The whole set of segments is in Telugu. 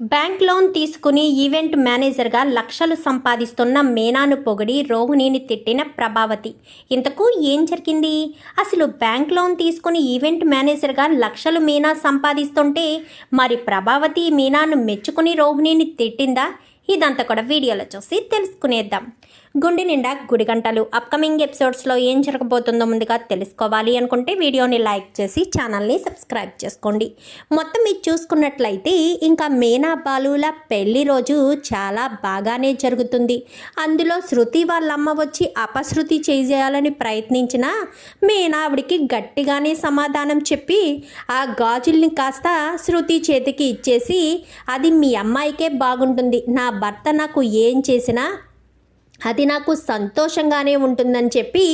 బ్యాంక్ లోన్ తీసుకుని ఈవెంట్ మేనేజర్గా లక్షలు సంపాదిస్తున్న మీనాను పొగిడి రోహిణిని తిట్టిన ప్రభావతి. ఇంతకు ఏం జరిగింది? అసలు బ్యాంక్ లోన్ తీసుకుని ఈవెంట్ మేనేజర్గా లక్షలు మీనా సంపాదిస్తుంటే మరి ప్రభావతి మీనాను మెచ్చుకుని రోహిణిని తిట్టిందా? ఇదంతా కూడా వీడియోలో చూసి తెలుసుకునేద్దాం. గుండె నిండా గుడి గంటలు. అప్కమింగ్ ఎపిసోడ్స్లో ఏం జరగబోతుందో ముందుగా తెలుసుకోవాలి అనుకుంటే వీడియోని లైక్ చేసి ఛానల్ని సబ్స్క్రైబ్ చేసుకోండి. మొత్తం మీరు చూసుకున్నట్లయితే ఇంకా మేనా బాలుల పెళ్ళి రోజు చాలా బాగానే జరుగుతుంది. అందులో శృతి వాళ్ళమ్మ వచ్చి అపశృతి చేయాలని ప్రయత్నించిన మేనా ఆవిడికి గట్టిగానే సమాధానం చెప్పి ఆ గాజుల్ని కాస్త శృతి చేతికి ఇచ్చేసి అది మీ అమ్మాయికే బాగుంటుంది. నా భర్త నాకు ఏం చేసినా అది నాకు సంతోషంగానే ఉంటుందని చెప్పి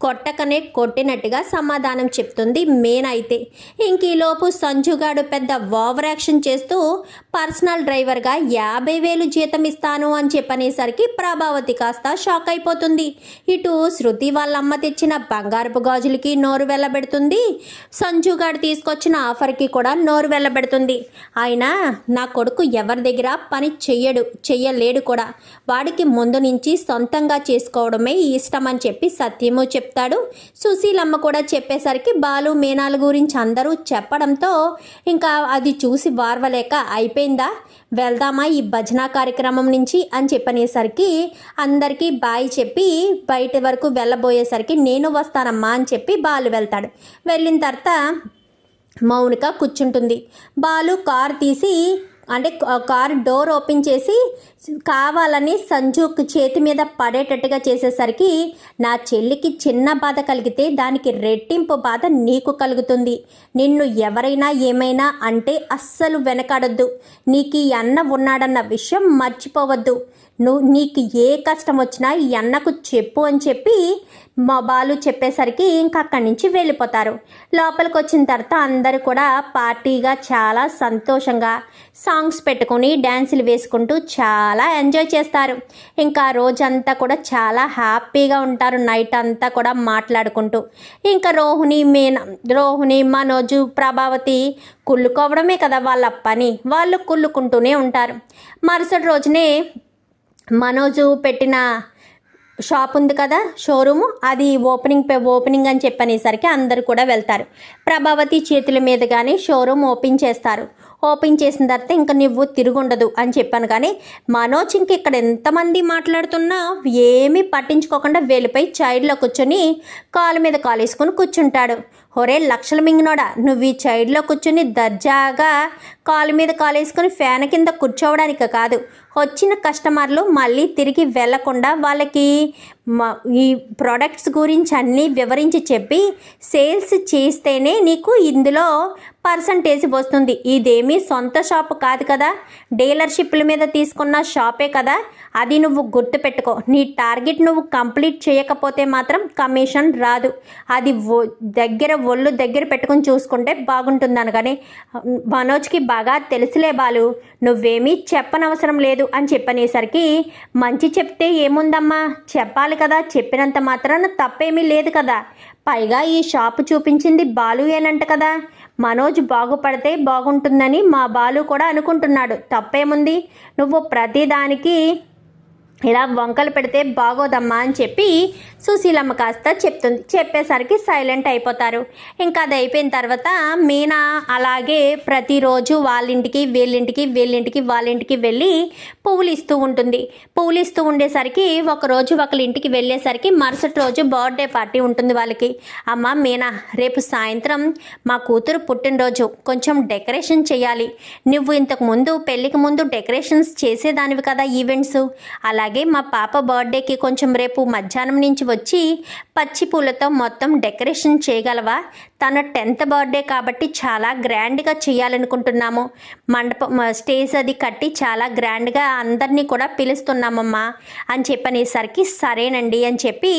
కొట్టకనే కొట్టినట్టుగా సమాధానం చెప్తుంది మేన్ అయితే. ఇంక ఈలోపు సంజుగాడు పెద్ద ఓవర్ యాక్షన్ చేస్తూ పర్సనల్ డ్రైవర్గా యాభై వేలు జీతం ఇస్తాను అని చెప్పనేసరికి ప్రభావతి కాస్త షాక్ అయిపోతుంది. ఇటు శృతి వాళ్ళ అమ్మ తెచ్చిన బంగారపు గాజులకి నోరు వెళ్ళబెడుతుంది సంజుగాడు తీసుకొచ్చిన ఆఫర్కి కూడా నోరు వెళ్ళబెడుతుంది ఆయన నా కొడుకు ఎవరి దగ్గర పని చెయ్యడు చెయ్యలేడు కూడా. వాడికి ముందు నుంచి సొంతంగా చేసుకోవడమే ఇష్టం అని చెప్పి సత్యము చెప్తాడు. సుశీలమ్మ కూడా చెప్పేసరికి బాలు మీనాల గురించి అందరూ చెప్పడంతో ఇంకా అది చూసి వార్వలేక అయిపోయిందా? వెళ్దామా ఈ భజన కార్యక్రమం నుంచి? అని చెప్పనేసరికి అందరికీ బాయ్ చెప్పి బయట వరకు వెళ్ళబోయేసరికి నేను వస్తానమ్మా అని చెప్పి బాలు వెళ్తాడు. వెళ్ళిన తర్వాత మౌనిక కూర్చుంటుంది. బాలు కార్ తీసి అంటే కారు డోర్ ఓపెన్ చేసి కావాలని సంజుకు చేతి మీద పడేటట్టుగా చేసేసరికి నా చెల్లికి చిన్న బాధ కలిగితే దానికి రెట్టింపు బాధ నీకు కలుగుతుంది. నిన్ను ఎవరైనా ఏమైనా అంటే అస్సలు వెనకాడొద్దు. నీకు ఈ అన్న ఉన్నాడన్న విషయం మర్చిపోవద్దు. నువ్వు నీకు ఏ కష్టం వచ్చినా ఈ అన్నకు చెప్పు అని చెప్పి మా బాలు చెప్పేసరికి ఇంకా అక్కడి నుంచి వెళ్ళిపోతారు. లోపలికి వచ్చిన తర్వాత అందరూ కూడా పార్టీగా చాలా సంతోషంగా సాంగ్స్ పెట్టుకొని డ్యాన్సులు వేసుకుంటూ చాలా ఎంజాయ్ చేస్తారు. ఇంకా రోజంతా కూడా చాలా హ్యాపీగా ఉంటారు. నైట్ అంతా కూడా మాట్లాడుకుంటూ. ఇంకా రోహిణి మీన రోహిణి మనోజు ప్రభావతి కుళ్ళుకోవడమే కదా వాళ్ళ పని. వాళ్ళు కుళ్ళుకుంటూనే ఉంటారు. మరుసటి రోజునే మనోజు పెట్టిన షాప్ ఉంది కదా షోరూము అది ఓపెనింగ్ పే- ఓపెనింగ్ అని చెప్పనేసరికి అందరు కూడా వెళ్తారు. ప్రభావతి చేతుల మీదుగానే షోరూమ్ ఓపెన్ చేస్తారు. ఓపెన్ చేసిన తర్వాత ఇంకా నువ్వు తిరుగుండదు అని చెప్పాను. కానీ మనోజ్ ఇంక ఇక్కడ ఎంతమంది మాట్లాడుతున్నా ఏమీ పట్టించుకోకుండా వెళ్ళిపోయి చైర్లో కూర్చొని కాలు మీద కాలు వేసుకొని కూర్చుంటాడు. ఒరే లక్షల మింగినోడా నువ్వు ఈ చైర్లో కూర్చొని దర్జాగా కాలు మీద కాలు ఫ్యాన్ కింద కూర్చోవడానికి కాదు. వచ్చిన కస్టమర్లు మళ్ళీ తిరిగి వెళ్ళకుండా వాళ్ళకి ఈ ప్రోడక్ట్స్ గురించి అన్నీ వివరించి చెప్పి సేల్స్ చేస్తేనే నీకు ఇందులో పర్సంటేజ్ వస్తుంది. ఇదేమీ సొంత షాపు కాదు కదా. డీలర్షిప్ల మీద తీసుకున్న షాపే కదా. అది నువ్వు గుర్తుపెట్టుకో. నీ టార్గెట్ నువ్వు కంప్లీట్ చేయకపోతే మాత్రం కమిషన్ రాదు. అది దగ్గర ఒళ్ళు దగ్గర పెట్టుకుని చూసుకుంటే బాగుంటుంది అనగానే మనోజ్కి బాగా తెలుసులే బాలు. నువ్వేమీ చెప్పనవసరం లేదు అని చెప్పనేసరికి మంచి చెప్తే ఏముందమ్మా? చెప్పాలి కదా. చెప్పినంత మాత్రాన తప్పేమీ లేదు కదా. పైగా ఈ షాపు చూపించింది బాలుయేనంట కదా. మనోజ్ బాగుపడితే బాగుంటుందని మా బాలు కూడా అనుకుంటున్నాడు. తప్పేముంది? నువ్వు ప్రతిదానికి ఇలా వంకలు పెడితే బాగోదమ్మా అని చెప్పి సుశీలమ్మ కాస్త చెప్తుంది. చెప్పేసరికి సైలెంట్ అయిపోతారు. ఇంకా అది అయిపోయిన తర్వాత మీనా అలాగే ప్రతిరోజు వాళ్ళింటికి వీళ్ళింటికి వీళ్ళింటికి వాళ్ళింటికి వెళ్ళి పువ్వులు ఇస్తూ ఉంటుంది. పువ్వులు ఇస్తూ ఉండేసరికి ఒకరోజు ఒకళ్ళ ఇంటికి వెళ్ళేసరికి మరుసటి రోజు బర్త్డే పార్టీ ఉంటుంది వాళ్ళకి. అమ్మ మీనా రేపు సాయంత్రం మా కూతురు పుట్టినరోజు. కొంచెం డెకరేషన్ చేయాలి. నువ్వు ఇంతకు ముందు పెళ్ళికి ముందు డెకరేషన్స్ చేసేదానివి కదా ఈవెంట్స్? అలా అలాగే మా పాప బర్త్డేకి కొంచెం రేపు మధ్యాహ్నం నుంచి వచ్చి పచ్చి పూలతో మొత్తం డెకరేషన్ చేయగలవా? తన టెన్త్ బర్త్డే కాబట్టి చాలా గ్రాండ్గా చేయాలనుకుంటున్నాము. మండపం స్టేజ్ అది కట్టి చాలా గ్రాండ్గా అందరినీ కూడా పిలుస్తున్నామమ్మా అని చెప్పనేసరికి సరేనండి అని చెప్పి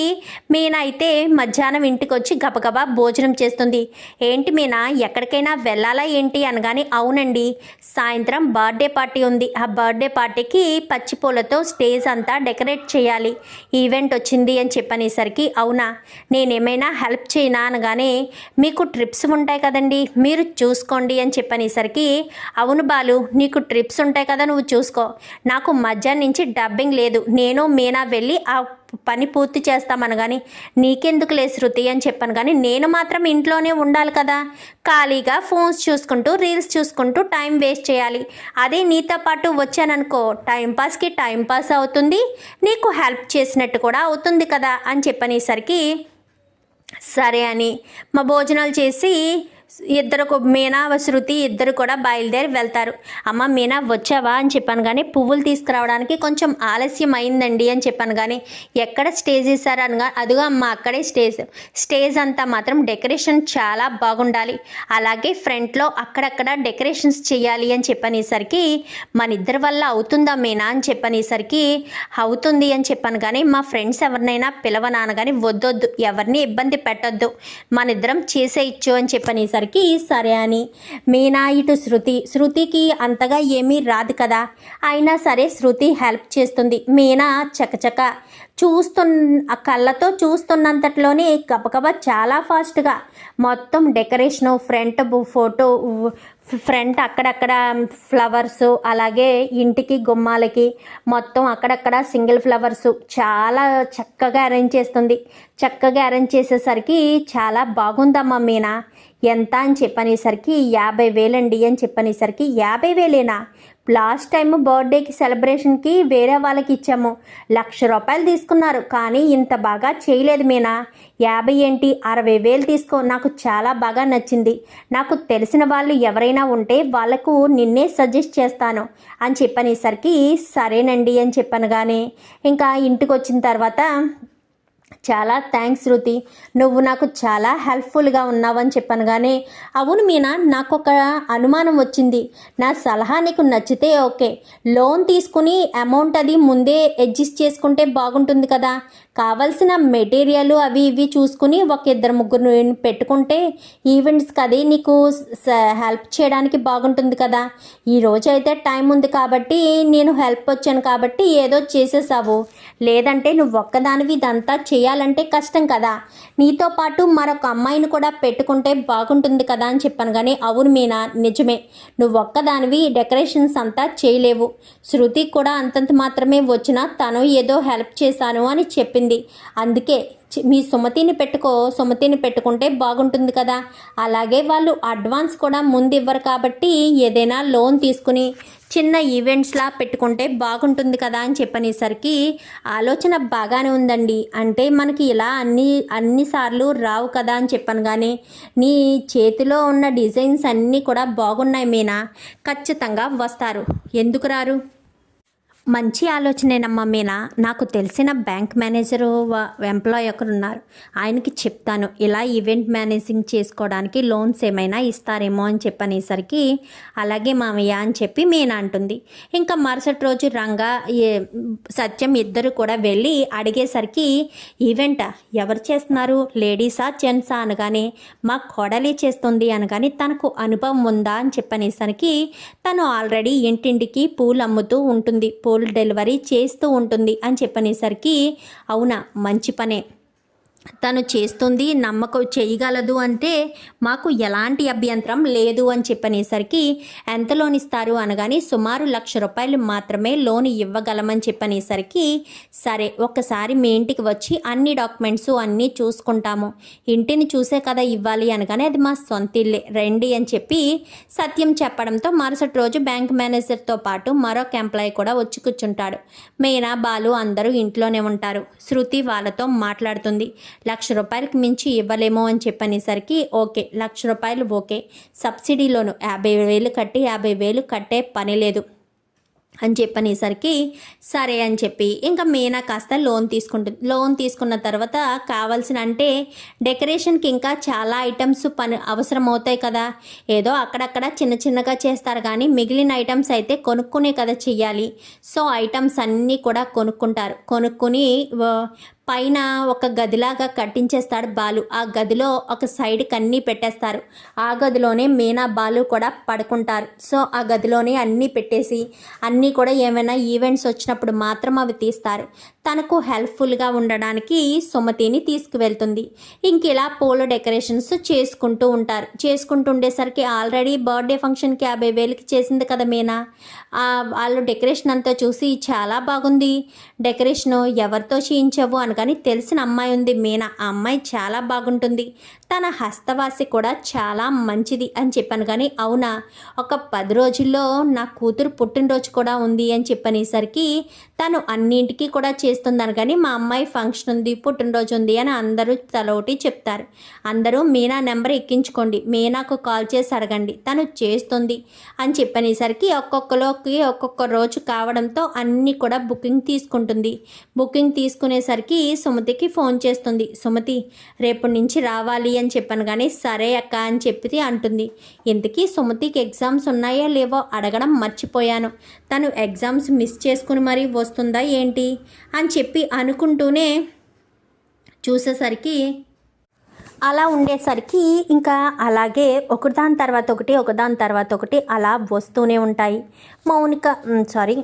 మీనా అయితే మధ్యాహ్నం ఇంటికి వచ్చి గబగబా భోజనం చేస్తుంది. ఏంటి మీనా ఎక్కడికైనా వెళ్ళాలా ఏంటి అనగానే అవునండి సాయంత్రం బర్త్డే పార్టీ ఉంది. ఆ బర్త్డే పార్టీకి పచ్చి పూలతో స్టేజ్ అంతా డెకరేట్ చేయాలి. ఈవెంట్ వచ్చింది అని చెప్పనేసరికి అవునా నేనేమైనా హెల్ప్ చేయనా అనగానే మీ మీకు ట్రిప్స్ ఉంటాయి కదండి మీరు చూసుకోండి అని చెప్పనేసరికి అవును బాలు నీకు ట్రిప్స్ ఉంటాయి కదా నువ్వు చూసుకో. నాకు మధ్యాహ్నం నుంచి డబ్బింగ్ లేదు. నేను మీనా వెళ్ళి ఆ పని పూర్తి చేస్తామని కానీ నీకెందుకు లే శృతి అని చెప్పాను కానీ నేను మాత్రం ఇంట్లోనే ఉండాలి కదా. ఖాళీగా ఫోన్స్ చూసుకుంటూ రీల్స్ చూసుకుంటూ టైం వేస్ట్ చేయాలి. అదే నీతో పాటు వచ్చాననుకో టైంపాస్కి టైంపాస్ అవుతుంది నీకు హెల్ప్ చేసినట్టు కూడా అవుతుంది కదా అని చెప్పనేసరికి సరే అని మా భోజనాలు చేసి ఇద్దరు మీనా శృతి ఇద్దరు కూడా బయలుదేరి వెళ్తారు. అమ్మ మీనా వచ్చావా? అని చెప్పాను కానీ పువ్వులు తీసుకురావడానికి కొంచెం ఆలస్యం అయిందండి అని చెప్పాను కానీ ఎక్కడ స్టేజ్ చేశారు అనగా అదిగో అమ్మ అక్కడే స్టేజ్. స్టేజ్ అంతా మాత్రం డెకరేషన్ చాలా బాగుండాలి. అలాగే ఫ్రంట్లో అక్కడక్కడ డెకరేషన్స్ చేయాలి అని చెప్పనేసరికి మన ఇద్దరి వల్ల అవుతుందా మీనా? అని చెప్పనేసరికి అవుతుంది అని చెప్పాను కానీ మా ఫ్రెండ్స్ ఎవరినైనా పిలవనాను కానీ వద్దొద్దు. ఎవరిని ఇబ్బంది పెట్టొద్దు. మన ఇద్దరం చేసే ఇచ్చు అని చెప్పనేసరికి సరే అని. మీనా ఇటు శృతి శృతికి అంతగా ఏమీ రాదు కదా. అయినా సరే శృతి హెల్ప్ చేస్తుంది. మీనా చకచక చూస్తున్న ఆ కళ్ళతో చూస్తున్నంతట్లోనే గబగబా చాలా ఫాస్ట్గా మొత్తం డెకరేషను ఫ్రంట్ ఫోటో ఫ్రంట్ అక్కడక్కడ ఫ్లవర్స్ అలాగే ఇంటికి గుమ్మాలకి మొత్తం అక్కడక్కడ సింగిల్ ఫ్లవర్స్. చాలా చక్కగా అరేంజ్ చేస్తుంది. చక్కగా అరేంజ్ చేసేసరికి చాలా బాగుందమ్మా మీనా. ఎంత అని చెప్పనేసరికి యాభై వేలండి అని చెప్పనేసరికి యాభై వేలేనా? లాస్ట్ టైం బర్త్డేకి సెలబ్రేషన్కి వేరే వాళ్ళకి ఇచ్చాము. లక్ష రూపాయలు తీసుకున్నారు. కానీ ఇంత బాగా చేయలేదు మీనా. యాభై ఏంటి అరవై వేలు తీసుకో. నాకు చాలా బాగా నచ్చింది. నాకు తెలిసిన వాళ్ళు ఎవరైనా ఉంటే వాళ్ళకు నిన్నే సజెస్ట్ చేస్తాను. అని చెప్పనేసరికి సరేనండి అని చెప్పాను కానీ ఇంకా ఇంటికి వచ్చిన తర్వాత చాలా థ్యాంక్స్ శృతి నువ్వు నాకు చాలా హెల్ప్ఫుల్గా ఉన్నావని చెప్పాను కానీ అవును మీనా నాకు ఒక అనుమానం వచ్చింది. నా సలహా నీకు నచ్చితే ఓకే. లోన్ తీసుకుని అమౌంట్ అది ముందే అడ్జస్ట్ చేసుకుంటే బాగుంటుంది కదా. కావలసిన మెటీరియల్ అవి ఇవి చూసుకుని ఒక ఇద్దరు ముగ్గురు పెట్టుకుంటే ఈవెంట్స్కి అది నీకు హెల్ప్ చేయడానికి బాగుంటుంది కదా. ఈ రోజు అయితే టైం ఉంది కాబట్టి నేను హెల్ప్ వచ్చాను కాబట్టి ఏదో చేసేసావు. లేదంటే నువ్వు ఒక్కదానివి ఇదంతా చేయాలంటే కష్టం కదా. నీతో పాటు మరొక అమ్మాయిని కూడా పెట్టుకుంటే బాగుంటుంది కదా అని చెప్పాను కానీ అవును మీనా నిజమే. నువ్వు ఒక్కదానివి డెకరేషన్స్ అంతా చేయలేవు. శృతి కూడా అంతంత మాత్రమే వచ్చినా తను ఏదో హెల్ప్ చేశాను అని చెప్పింది. అందుకే మీ సుమతిని పెట్టుకో సుమతిని పెట్టుకుంటే బాగుంటుంది కదా. అలాగే వాళ్ళు అడ్వాన్స్ కూడా ముందు ఇవ్వరు కాబట్టి ఏదైనా లోన్ తీసుకుని చిన్న ఈవెంట్స్లా పెట్టుకుంటే బాగుంటుంది కదా అని చెప్పనేసరికి ఆలోచన బాగానే ఉందండి. అంటే మనకి ఇలా అన్ని అన్నిసార్లు రావు కదా అని చెప్పాను కానీ నీ చేతిలో ఉన్న డిజైన్స్ అన్నీ కూడా బాగున్నాయి మీనా. ఖచ్చితంగా వస్తారు. ఎందుకు రారు? మంచి ఆలోచనేనమ్మా మీనా. నాకు తెలిసిన బ్యాంక్ మేనేజరు ఎంప్లాయ్ ఒకరు ఉన్నారు ఆయనకి చెప్తాను ఇలా ఈవెంట్ మేనేజింగ్ చేసుకోవడానికి లోన్స్ ఏమైనా ఇస్తారేమో అని చెప్పనేసరికి అలాగే మామయ్య అని చెప్పి మీనా అంటుంది. ఇంకా మరుసటి రోజు రంగా సత్యం ఇద్దరు కూడా వెళ్ళి అడిగేసరికి ఈవెంటా? ఎవరు చేస్తున్నారు? లేడీసా? జెంట్సా? అనగానే మా కోడలి చేస్తుంది అనగానే తనకు అనుభవం ఉందా? అని చెప్పనేసరికి తను ఆల్రెడీ ఇంటింటికి పూలు అమ్ముతూ ఉంటుంది. పూ పూలు డెలివరీ చేస్తూ ఉంటుంది అని చెప్పనేసరికి అవునా మంచి పనే. తను చేస్తుంది నమ్మకం చేయగలదు అంటే మాకు ఎలాంటి అభ్యంతరం లేదు అని చెప్పనేసరికి ఎంత లోన్ ఇస్తారు అనగానే సుమారు లక్ష రూపాయలు మాత్రమే లోన్ ఇవ్వగలమని చెప్పనేసరికి సరే ఒక్కసారి మీ ఇంటికి వచ్చి అన్ని డాక్యుమెంట్స్ అన్నీ చూసుకుంటాము. ఇంటిని చూసే కదా ఇవ్వాలి అనగానే అది మా సొంత ఇల్లే రండి అని చెప్పి సత్యం చెప్పడంతో మరుసటి రోజు బ్యాంక్ మేనేజర్తో పాటు మరొక ఎంప్లాయీ కూడా వచ్చి కూర్చుంటాడు. మీనా బాలు అందరూ ఇంట్లోనే ఉంటారు. శృతి వాళ్ళతో మాట్లాడుతుంది. లక్ష రూపాయలకి మించి ఇవ్వలేమో అని చెప్పనేసరికి ఓకే లక్ష రూపాయలు ఓకే. సబ్సిడీలోను యాభై వేలు కట్టి యాభై వేలు కట్టే పని లేదు అని చెప్పనేసరికి సరే అని చెప్పి ఇంకా మీనా కాస్త లోన్ తీసుకుంటుంది. లోన్ తీసుకున్న తర్వాత కావాల్సిన అంటే డెకరేషన్కి ఇంకా చాలా ఐటమ్స్ పని అవసరం అవుతాయి కదా. ఏదో అక్కడక్కడ చిన్న చిన్నగా చేస్తారు కానీ మిగిలిన ఐటమ్స్ అయితే కొనుక్కునే కదా చెయ్యాలి. సో ఐటమ్స్ అన్నీ కూడా కొనుక్కుంటారు. కొనుక్కుని పైన ఒక గదిలాగా కట్టించేస్తాడు బాలు. ఆ గదిలో ఒక సైడ్కి అన్నీ పెట్టేస్తారు. ఆ గదిలోనే మీనా బాలు కూడా పడుకుంటారు. సో ఆ గదిలోనే అన్నీ పెట్టేసి అన్నీ కూడా ఏమైనా ఈవెంట్స్ వచ్చినప్పుడు మాత్రం అవి తీస్తారు. తనకు హెల్ప్ఫుల్గా ఉండడానికి సుమతిని తీసుకువెళ్తుంది. ఇంక ఇలా పూల డెకరేషన్స్ చేసుకుంటూ ఉంటారు. చేసుకుంటూ ఉండేసరికి ఆల్రెడీ బర్త్డే ఫంక్షన్కి యాభై వేలకి చేసింది కదా మీనా? వాళ్ళు డెకరేషన్ అంతా చూసి చాలా బాగుంది. డెకరేషన్ ఎవరితో చేయించావు అనగాని తెలిసిన అమ్మాయి ఉంది మీనా. ఆ అమ్మాయి చాలా బాగుంటుంది. తన హస్తవాసి కూడా చాలా మంచిది అని చెప్పాను కానీ అవునా? ఒక పది రోజుల్లో నా కూతురు పుట్టినరోజు కూడా ఉంది అని చెప్పనేసరికి తను అన్నింటికీ కూడా చేస్తున్నారు. కానీ మా అమ్మాయి ఫంక్షన్ ఉంది పుట్టినరోజు ఉంది అని అందరూ తలోటి చెప్తారు. అందరూ మీనా నెంబర్ ఎక్కించుకోండి మీనాకు కాల్ చేసి అడగండి తను చేస్తుంది అని చెప్పనేసరికి ఒక్కొక్కలోకి ఒక్కొక్క రోజు కావడంతో అన్నీ కూడా బుకింగ్ తీసుకుంటుంది. బుకింగ్ తీసుకునేసరికి సుమతికి ఫోన్ చేస్తుంది. సుమతి రేపటి నుంచి రావాలి అని చెప్పాను. కానీ సరే అక్క అని చెప్పి అంటుంది. ఇంతకీ సుమతికి ఎగ్జామ్స్ ఉన్నాయో లేవో అడగడం మర్చిపోయాను. తను ఎగ్జామ్స్ మిస్ చేసుకుని మరీ వస్తుందా ఏంటి? అని చెప్పి అనుకుంటూనే చూసేసరికి అలా ఉండేసరికి ఇంకా అలాగే ఒకదాని తర్వాత ఒకటి ఒకదాని తర్వాత ఒకటి అలా వస్తూనే ఉంటాయి. మౌనిక సారీ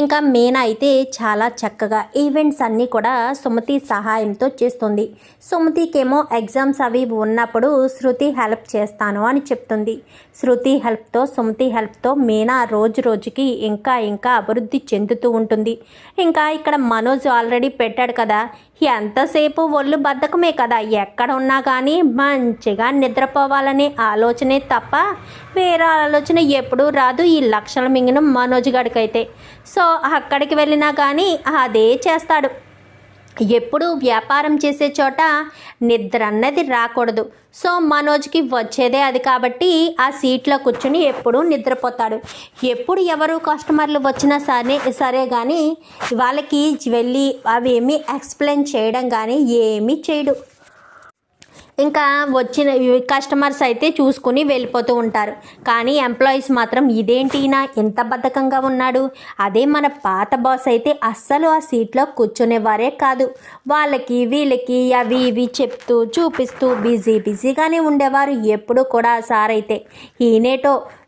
ఇంకా మీనా అయితే చాలా చక్కగా ఈవెంట్స్ అన్నీ కూడా సుమతి సహాయంతో చేస్తుంది. సుమతికేమో ఎగ్జామ్స్ అవి ఉన్నప్పుడు శృతి హెల్ప్ చేస్తాను అని చెప్తుంది. శృతి హెల్ప్తో సుమతి హెల్ప్తో మీనా రోజు రోజుకి ఇంకా ఇంకా అభివృద్ధి చెందుతూ ఉంటుంది. ఇంకా ఇక్కడ మనోజ్ ఆల్రెడీ పెట్టాడు కదా ఎంతసేపు ఒళ్ళు బద్ధకమే కదా? ఎక్కడ ఉన్నా కానీ మంచిగా నిద్రపోవాలనే ఆలోచనే తప్ప వేరే ఆలోచన ఎప్పుడూ రాదు ఈ లక్షల మింగిన మనోజ్ గడికైతే. సో అక్కడికి వెళ్ళినా కానీ అదే చేస్తాడు. ఎప్పుడు వ్యాపారం చేసే చోట నిద్ర అన్నది రాకూడదు. సో మనోజ్కి వచ్చేదే అది కాబట్టి ఆ సీట్లో కూర్చుని ఎప్పుడూ నిద్రపోతాడు. ఎప్పుడు ఎవరు కస్టమర్లు వచ్చినా సరే సరే కానీ వాళ్ళకి వెళ్ళి అవి ఏమీ ఎక్స్ప్లెయిన్ చేయడం కానీ ఏమీ చేయడు. ఇంకా వచ్చిన కస్టమర్స్ అయితే చూసుకుని వెళ్ళిపోతూ ఉంటారు. కానీ ఎంప్లాయీస్ మాత్రం ఇదేంటి ఎంత బద్ధకంగా ఉన్నాడు? అదే మన పాత బాస్ అయితే అస్సలు ఆ సీట్లో కూర్చునేవారే కాదు. వాళ్ళకి వీళ్ళకి అవి ఇవి చెప్తూ చూపిస్తూ బిజీ బిజీగానే ఉండేవారు ఎప్పుడు కూడా సార్ అయితే.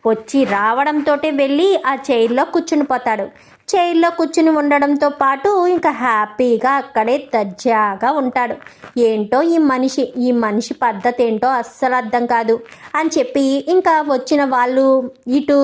వచ్చి రావడంతో వెళ్ళి ఆ చైర్లో కూర్చుని పోతాడు. చైర్లో కూర్చుని ఉండడంతో పాటు ఇంకా హ్యాపీగా అక్కడే దర్జాగా ఉంటాడు. ఏంటో ఈ మనిషి ఈ మనిషి పద్ధతి ఏంటో అస్సలు అర్థం కాదు అని చెప్పి ఇంకా వచ్చిన వాళ్ళు ఇటు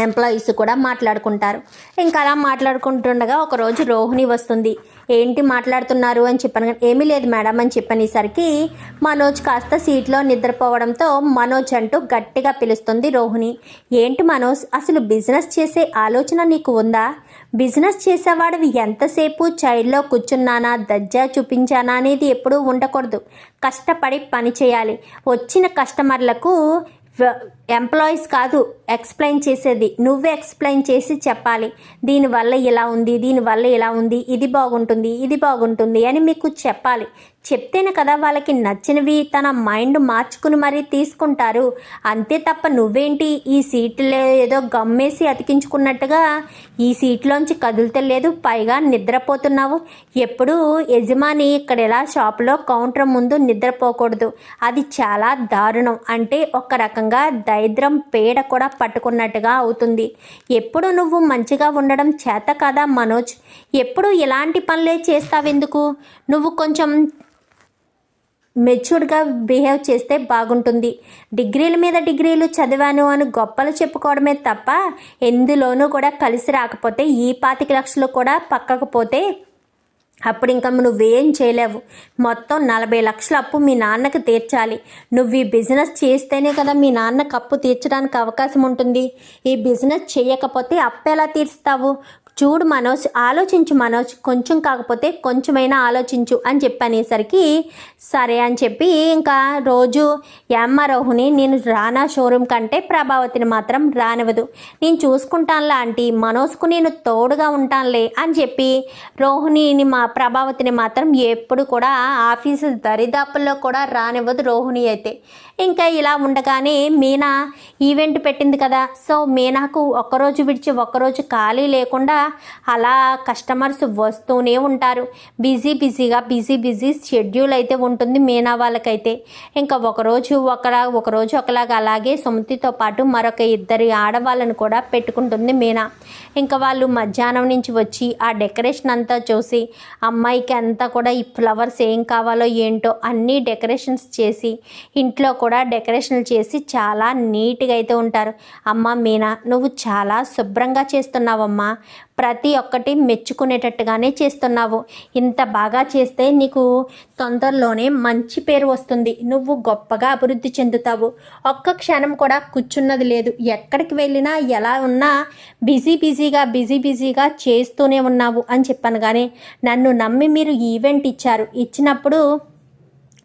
ఎంప్లాయీస్ కూడా మాట్లాడుకుంటారు. ఇంకా అలా మాట్లాడుకుంటుండగా ఒకరోజు రోహిణి వస్తుంది. ఏంటి మాట్లాడుతున్నారు అని చెప్పాను కానీ ఏమీ లేదు మేడం అని చెప్పనేసరికి మనోజ్ కాస్త సీట్లో నిద్రపోవడంతో మనోజ్ అంటూ గట్టిగా పిలుస్తుంది రోహిణి. ఏంటి మనోజ్ అసలు బిజినెస్ చేసే ఆలోచన నీకు ఉందా? బిజినెస్ చేసేవాడివి ఎంతసేపు? చైర్లో కూర్చున్నానా? దజ్జా చూపించానా అనేది ఎప్పుడూ ఉండకూడదు. కష్టపడి పని చేయాలి. వచ్చిన కస్టమర్లకు ఎంప్లాయీస్ కాదు ఎక్స్ప్లెయిన్ చేసేది. నువ్వే ఎక్స్ప్లెయిన్ చేసి చెప్పాలి. దీనివల్ల ఇలా ఉంది దీనివల్ల ఇలా ఉంది ఇది బాగుంటుంది ఇది బాగుంటుంది అని మీకు చెప్పాలి. చెప్తేనే కదా వాళ్ళకి నచ్చినవి తన మైండ్ మార్చుకుని మరీ తీసుకుంటారు. అంతే తప్ప నువ్వేంటి ఈ సీట్లో ఏదో గమ్మేసి అతికించుకున్నట్టుగా ఈ సీట్లోంచి కదులుతలేదు పైగా నిద్రపోతున్నావు. ఎప్పుడు యజమాని ఇక్కడ ఎలా షాప్లో కౌంటర్ ముందు నిద్రపోకూడదు. అది చాలా దారుణం. అంటే ఒక రకంగా దరిద్రం పేడ కూడా పట్టుకున్నట్టుగా అవుతుంది. ఎప్పుడు నువ్వు మంచిగా ఉండడం చేత కదా మనోజ్? ఎప్పుడు ఇలాంటి పనులే చేస్తావెందుకు? నువ్వు కొంచెం మెచ్యూర్డ్గా బిహేవ్ చేస్తే బాగుంటుంది. డిగ్రీల మీద డిగ్రీలు చదివాను అని గొప్పలు చెప్పుకోవడమే తప్ప ఎందులోనూ కూడా కలిసి రాకపోతే ఈ పాతిక లక్షలు కూడా పక్కకు పోతే అప్పుడు ఇంకా నువ్వేం చేయలేవు. మొత్తం నలభై లక్షల అప్పు మీ నాన్నకు తీర్చాలి. నువ్వు ఈ బిజినెస్ చేస్తేనే కదా మీ నాన్నకు అప్పు తీర్చడానికి అవకాశం ఉంటుంది. ఈ బిజినెస్ చేయకపోతే అప్పు ఎలా తీరుస్తావు చూడు మనోజ్ ఆలోచించు మనోజ్ కొంచెం కాకపోతే కొంచెమైనా ఆలోచించు అని చెప్పనేసరికి సరే అని చెప్పి ఇంకా రోజు ఎమ్మ రోహిణి నేను రానా షోరూమ్ కంటే ప్రభావతిని మాత్రం రానివ్వదు. నేను చూసుకుంటానులే ఆంటీ మనోజ్కు నేను తోడుగా ఉంటానులే అని చెప్పి రోహిణిని మా ప్రభావతిని మాత్రం ఎప్పుడు కూడా ఆఫీసు దరిదాపుల్లో కూడా రానివ్వదు రోహిణి అయితే. ఇంకా ఇలా ఉండగానే మీనా ఈవెంట్ పెట్టింది కదా. సో మీనాకు ఒక్కరోజు విడిచి ఒక్కరోజు ఖాళీ లేకుండా అలా కస్టమర్స్ వస్తూనే ఉంటారు. బిజీ బిజీగా బిజీ బిజీ షెడ్యూల్ అయితే ఉంటుంది మీనా వాళ్ళకైతే. ఇంకా ఒకరోజు ఒకలా ఒకరోజు ఒకలాగా అలాగే సుమతితో పాటు మరొక ఇద్దరి ఆడవాళ్ళను కూడా పెట్టుకుంటుంది మీనా. ఇంకా వాళ్ళు మధ్యాహ్నం నుంచి వచ్చి ఆ డెకరేషన్ అంతా చూసి అమ్మాయికి అంతా కూడా ఈ ఫ్లవర్స్ ఏం కావాలో ఏంటో అన్నీ డెకరేషన్స్ చేసి ఇంట్లో కూడా డెకరేషన్లు చేసి చాలా నీట్గా అయితే ఉంటారు. అమ్మ మీనా నువ్వు చాలా శుభ్రంగా చేస్తున్నావమ్మా. ప్రతి ఒక్కటి మెచ్చుకునేటట్టుగానే చేస్తున్నావు. ఇంత బాగా చేస్తే నీకు తొందరలోనే మంచి పేరు వస్తుంది. నువ్వు గొప్పగా అభివృద్ధి చెందుతావు. ఒక్క క్షణం కూడా కూర్చున్నది లేదు. ఎక్కడికి వెళ్ళినా ఎలా ఉన్నా బిజీ బిజీగా బిజీ బిజీగా చేస్తూనే ఉన్నావు అని చెప్పాను కానీ నన్ను నమ్మి మీరు ఈవెంట్ ఇచ్చారు. ఇచ్చినప్పుడు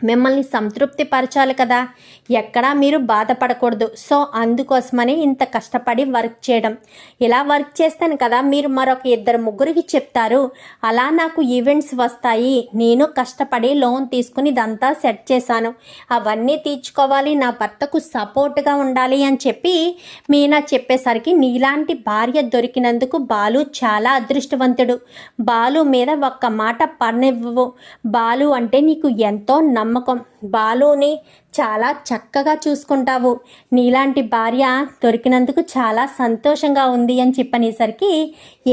మిమ్మల్ని సంతృప్తి పరచాలి కదా. ఎక్కడా మీరు బాధపడకూడదు. సో అందుకోసమని ఇంత కష్టపడి వర్క్ చేయడం. ఇలా వర్క్ చేస్తాను కదా మీరు మరొక ఇద్దరు ముగ్గురికి చెప్తారు. అలా నాకు ఈవెంట్స్ వస్తాయి. నేను కష్టపడి లోన్ తీసుకుని ఇదంతా సెట్ చేశాను. అవన్నీ తీర్చుకోవాలి నా భర్తకు సపోర్ట్గా ఉండాలి అని చెప్పి మీనా చెప్పేసరికి నీలాంటి భార్య దొరికినందుకు బాలు చాలా అదృష్టవంతుడు. బాలు మీద ఒక్క మాట పనివ్వవు బాలు అంటే నీకు ఎంతో నమ్మ నమ్మకం. బాలుని చాలా చక్కగా చూసుకుంటావు. నీలాంటి భార్య దొరికినందుకు చాలా సంతోషంగా ఉంది అని చెప్పనేసరికి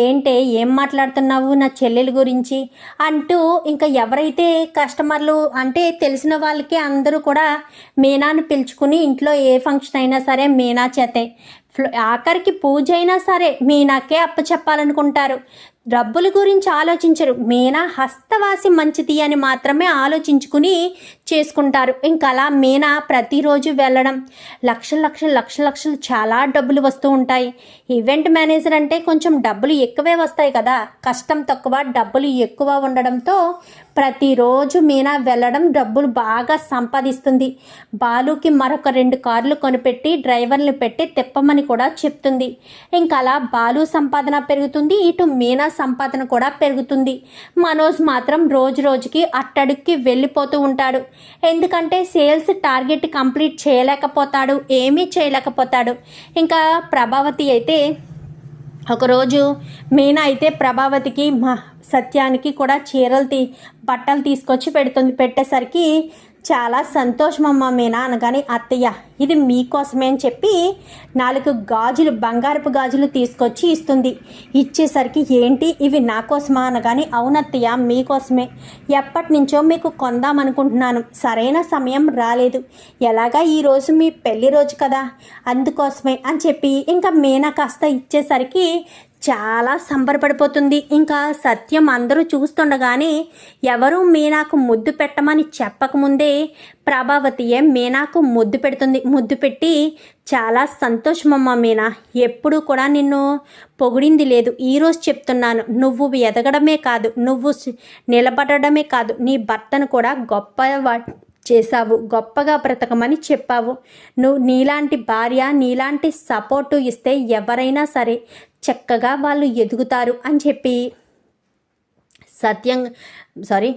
ఏంటే ఏం మాట్లాడుతున్నావు నా చెల్లెల గురించి? అంటూ ఇంకా ఎవరైతే కస్టమర్లు అంటే తెలిసిన వాళ్ళకి అందరూ కూడా మీనాను పిలుచుకుని ఇంట్లో ఏ ఫంక్షన్ అయినా సరే మీనా చేతే. ఆఖరికి పూజ అయినా సరే మీనాకే అప్పచెప్పాలనుకుంటారు. డబ్బుల గురించి ఆలోచించరు. మీనా హస్తవాసి మంచిది అని మాత్రమే ఆలోచించుకుని చేసుకుంటారు. ఇంకా అలా మీనా ప్రతిరోజు వెళ్ళడం. లక్ష లక్షలు లక్ష లక్షలు చాలా డబ్బులు వస్తూ ఉంటాయి. ఈవెంట్ మేనేజర్ అంటే కొంచెం డబ్బులు ఎక్కువే వస్తాయి కదా. కష్టం తక్కువ డబ్బులు ఎక్కువ ఉండడంతో ప్రతిరోజు మీనా వెళ్ళడం డబ్బులు బాగా సంపాదిస్తుంది. బాలుకి మరొక రెండు కార్లు కొనిపెట్టి డ్రైవర్లు పెట్టి తిప్పమని కూడా చెప్తుంది. ఇంకా అలా బాలు సంపాదన పెరుగుతుంది ఇటు మీనా సంపాదన కూడా పెరుగుతుంది. మనోజ్ మాత్రం రోజు రోజుకి అట్టడికి వెళ్ళిపోతూ ఉంటాడు. ఎందుకంటే సేల్స్ టార్గెట్ కంప్లీట్ చేయలేకపోతాడు ఏమీ చేయలేకపోతాడు. ఇంకా ప్రభావతి అయితే ఒకరోజు మీనా అయితే ప్రభావతికి మా సత్యానికి కూడా చీరలు తీ బట్టలు తీసుకొచ్చి పెడుతుంది పెట్టేసరికి చాలా సంతోషమమ్మ మీనా అనగానే అత్తయ్య ఇది మీకోసమే అని చెప్పి నాలుగు గాజులు బంగారపు గాజులు తీసుకొచ్చి ఇస్తుంది. ఇచ్చేసరికి ఏంటి? ఇవి నా కోసమా అనగానే అవునత్తయ్య మీకోసమే. ఎప్పటి నుంచో మీకు కొందామనుకుంటున్నాను. సరైన సమయం రాలేదు. ఎలాగా ఈరోజు మీ పెళ్ళి రోజు కదా? అందుకోసమే అని చెప్పి ఇంకా మీనా కాస్త ఇచ్చేసరికి చాలా సంబరపడిపోతుంది. ఇంకా సత్యం అందరూ చూస్తుండగానే ఎవరు మీనాకు ముద్దు పెట్టమని చెప్పకముందే ప్రభావతియే మీనాకు ముద్దు పెడుతుంది. ముద్దు పెట్టి చాలా సంతోషమమ్మా మీనా ఎప్పుడూ కూడా నిన్ను పొగిడింది లేదు. ఈరోజు చెప్తున్నాను నువ్వు ఎదగడమే కాదు నువ్వు నిలబడడమే కాదు నీ భర్తను కూడా గొప్ప చేశావు గొప్పగా బ్రతకమని చెప్పావు. నువ్వు నీలాంటి భార్య నీలాంటి సపోర్టు ఇస్తే ఎవరైనా సరే చక్కగా వాళ్ళు ఎదుగుతారు అని చెప్పి సత్యం సారీ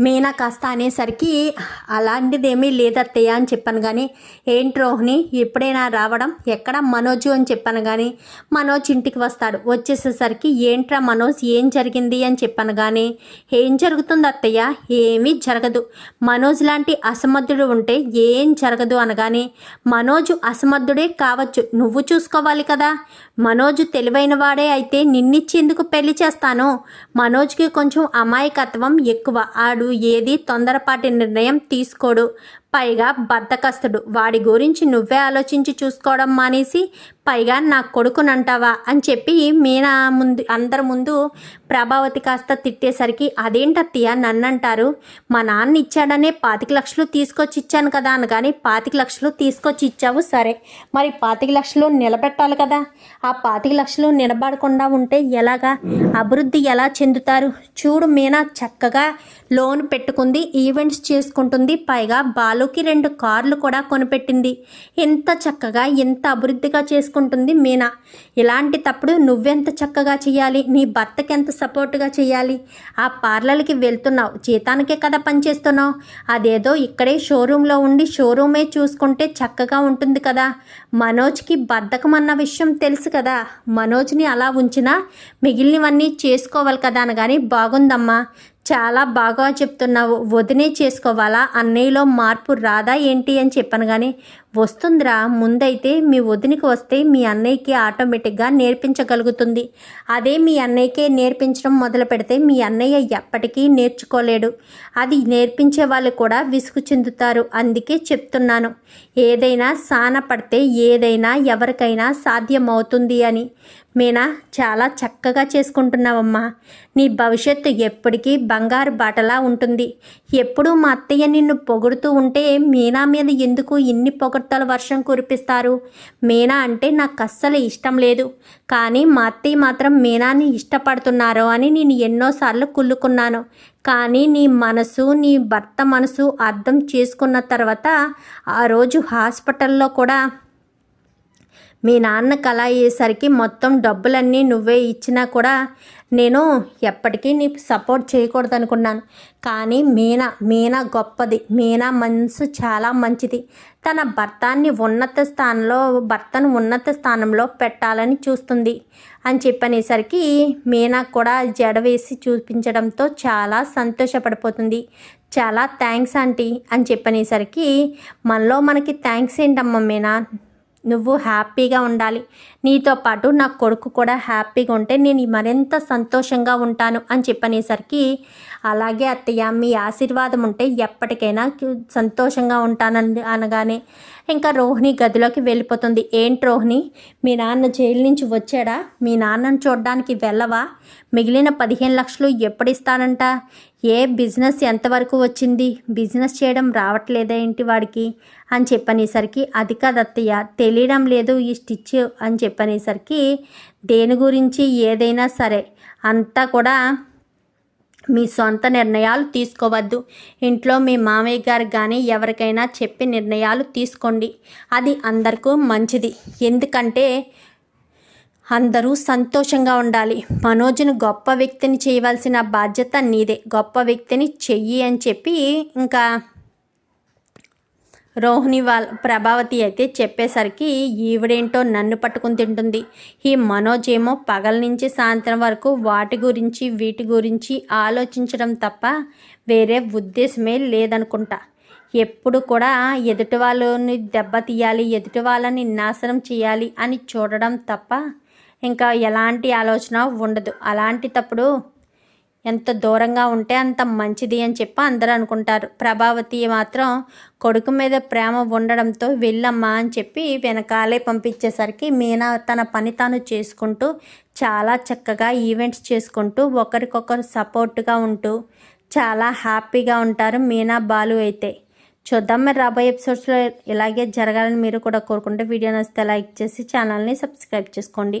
మీనా కాస్త అనేసరికి అలాంటిదేమీ లేదత్తయ్య అని చెప్పాను కానీ ఏంటి రోహిణి ఎప్పుడైనా రావడం? ఎక్కడ మనోజు అని చెప్పాను కానీ మనోజ్ ఇంటికి వస్తాడు. వచ్చేసేసరికి ఏంట్రా మనోజ్ ఏం జరిగింది? అని చెప్పాను కానీ ఏం జరుగుతుంది అత్తయ్య ఏమీ జరగదు. మనోజ్ లాంటి అసమర్థుడు ఉంటే ఏం జరగదు అనగానే మనోజు అసమర్థుడే కావచ్చు. నువ్వు చూసుకోవాలి కదా. మనోజు తెలివైన వాడే అయితే నిన్నిచ్చేందుకు పెళ్ళి చేస్తాను. మనోజ్కి కొంచెం అమాయకత్వం ఎక్కువ. ఆడు ఏది తొందరపాటి నిర్ణయం తీసుకోడు. పైగా బద్దకస్తుడు. వాడి గురించి నువ్వే ఆలోచించి చూసుకోవడం మానేసి పైగా నా కొడుకునంటావా అని చెప్పి మీనా ముందు అందరి ముందు ప్రభావతి కాస్త తిట్టేసరికి అదేంటత్తయ్య నన్నంటారు? మా నాన్న ఇచ్చాడనే పాతిక లక్షలు తీసుకొచ్చి ఇచ్చాను కదా అని కానీ పాతిక లక్షలు తీసుకొచ్చి ఇచ్చావు సరే. మరి పాతిక లక్షలు నిలబెట్టాలి కదా. ఆ పాతిక లక్షలు నిలబడకుండా ఉంటే ఎలాగా? అభివృద్ధి ఎలా చెందుతారు? చూడు మీనా చక్కగా లోన్ పెట్టుకుంది ఈవెంట్స్ చేసుకుంటుంది పైగా బాలుకి రెండు కార్లు కూడా కొనిపెట్టింది. ఎంత చక్కగా ఎంత అభివృద్ధిగా చేసుకుంటుంది చేసుకుంటుంది మీనా. ఇలాంటి తప్పుడు నువ్వెంత చక్కగా చేయాలి నీ భర్తకి ఎంత సపోర్ట్గా చేయాలి ఆ పార్లర్కి వెళ్తున్నావు. జీతానికే కదా పనిచేస్తున్నావు అదేదో ఇక్కడే షోరూంలో ఉండి షోరూమే చూసుకుంటే చక్కగా ఉంటుంది కదా. మనోజ్కి బద్ధకం అన్న విషయం తెలుసు కదా. మనోజ్ని అలా ఉంచినా మిగిలినవన్నీ చేసుకోవాలి కదా అనగాని బాగుందమ్మా. చాలా బాగా చెప్తున్నావు. వదినే చేసుకోవాలా? అన్నయ్యలో మార్పు రాదా ఏంటి అని చెప్పాను కానీ వస్తుందిరా ముందైతే మీ వదినికి వస్తే మీ అన్నయ్యకి ఆటోమేటిక్గా నేర్పించగలుగుతుంది. అదే మీ అన్నయ్యకే నేర్పించడం మొదలు పెడితే మీ అన్నయ్య ఎప్పటికీ నేర్చుకోలేడు. అది నేర్పించే వాళ్ళు కూడా విసుగు చెందుతారు. అందుకే చెప్తున్నాను ఏదైనా సాన పడితే ఏదైనా ఎవరికైనా సాధ్యమవుతుంది అని. మీనా చాలా చక్కగా చేసుకుంటున్నావమ్మా. నీ భవిష్యత్తు ఎప్పటికీ బంగారు బాటలా ఉంటుంది. ఎప్పుడూ మా అత్తయ్య నిన్ను పొగుడుతూ ఉంటే మీనా మీద ఎందుకు ఇన్ని పొగ ముద్దల వర్షం కురిపిస్తారు. మీనా అంటే నాకు అస్సలు ఇష్టం లేదు. కానీ మా అత్తయ్య మాత్రం మీనాని ఇష్టపడుతున్నారు అని నేను ఎన్నోసార్లు కుళ్ళుకున్నాను. కానీ నీ మనసు నీ భర్త మనసు అర్థం చేసుకున్న తర్వాత ఆ రోజు హాస్పిటల్లో కూడా మీ నాన్న కళ అయ్యేసరికి మొత్తం డబ్బులన్నీ నువ్వే ఇచ్చినా కూడా నేను ఎప్పటికీ నీ సపోర్ట్ చేయకూడదు అనుకున్నాను కానీ మీనా మీనా గొప్పది. మీనా మనసు చాలా మంచిది. తన భర్తాన్ని ఉన్నత స్థానంలో భర్తను ఉన్నత స్థానంలో పెట్టాలని చూస్తుంది అని చెప్పనేసరికి మీనా కూడా జడ వేసి చూపించడంతో చాలా సంతోషపడిపోతుంది. చాలా థ్యాంక్స్ ఆంటీ అని చెప్పనేసరికి మనలో మనకి థ్యాంక్స్ ఏంటమ్మా మీనా? నువ్వు హ్యాపీగా ఉండాలి. నీతో పాటు నా కొడుకు కూడా హ్యాపీగా ఉంటే నేను మరింత సంతోషంగా ఉంటాను అని చెప్పనేసరికి అలాగే అత్తయ్య మీ ఆశీర్వాదం ఉంటే ఎప్పటికైనా సంతోషంగా ఉంటానని అనగానే ఇంకా రోహిణి గదిలోకి వెళ్ళిపోతుంది. ఏంటి రోహిణి మీ నాన్న జైలు నుంచి వచ్చాడా? మీ నాన్నను చూడడానికి వెళ్ళవా? మిగిలిన పదిహేను లక్షలు ఎప్పుడు ఇస్తానంట? ఏ బిజినెస్ ఎంతవరకు వచ్చింది? బిజినెస్ చేయడం రావట్లేదా ఏంటి వాడికి? అని చెప్పనేసరికి అది కాదత్తయ్య తెలియడం లేదు ఈ స్టిచ్ అని చెప్పనేసరికి దేని గురించి ఏదైనా సరే అంతా కూడా మీ సొంత నిర్ణయాలు తీసుకోవద్దు. ఇంట్లో మీ మామయ్య గారు కానీ ఎవరికైనా చెప్పి నిర్ణయాలు తీసుకోండి. అది అందరికీ మంచిది. ఎందుకంటే అందరూ సంతోషంగా ఉండాలి. మనోజ్ను గొప్ప వ్యక్తిని చేయవలసిన బాధ్యత నీదే. గొప్ప వ్యక్తిని చెయ్యి అని చెప్పి ఇంకా రోహిణి వాళ్ళ ప్రభావతి అయితే చెప్పేసరికి ఈవిడేంటో నన్ను పట్టుకుని తింటుంది. ఈ మనోజ్ ఏమో పగల నుంచి సాయంత్రం వరకు వాటి గురించి వీటి గురించి ఆలోచించడం తప్ప వేరే ఉద్దేశమే లేదనుకుంటా. ఎప్పుడు కూడా ఎదుటి వాళ్ళని దెబ్బతీయాలి ఎదుటి వాళ్ళని నాశనం చేయాలి అని చూడడం తప్ప ఇంకా ఎలాంటి ఆలోచన ఉండదు. అలాంటి తప్పుడు ఎంత దూరంగా ఉంటే అంత మంచిది అని చెప్పి అందరూ అనుకుంటారు. ప్రభావతి మాత్రం కొడుకు మీద ప్రేమ ఉండడంతో వెళ్ళమ్మా అని చెప్పి వెనకాలే పంపించేసరికి మీనా తన పని తాను చేసుకుంటూ చాలా చక్కగా ఈవెంట్స్ చేసుకుంటూ ఒకరికొకరు సపోర్ట్గా ఉంటూ చాలా హ్యాపీగా ఉంటారు మీనా బాలు అయితే. చూద్దాం మరి రాబోయే ఎపిసోడ్స్లో ఇలాగే జరగాలని మీరు కూడా కోరుకుంటే వీడియో నచ్చితే లైక్ చేసి ఛానల్ని సబ్స్క్రైబ్ చేసుకోండి.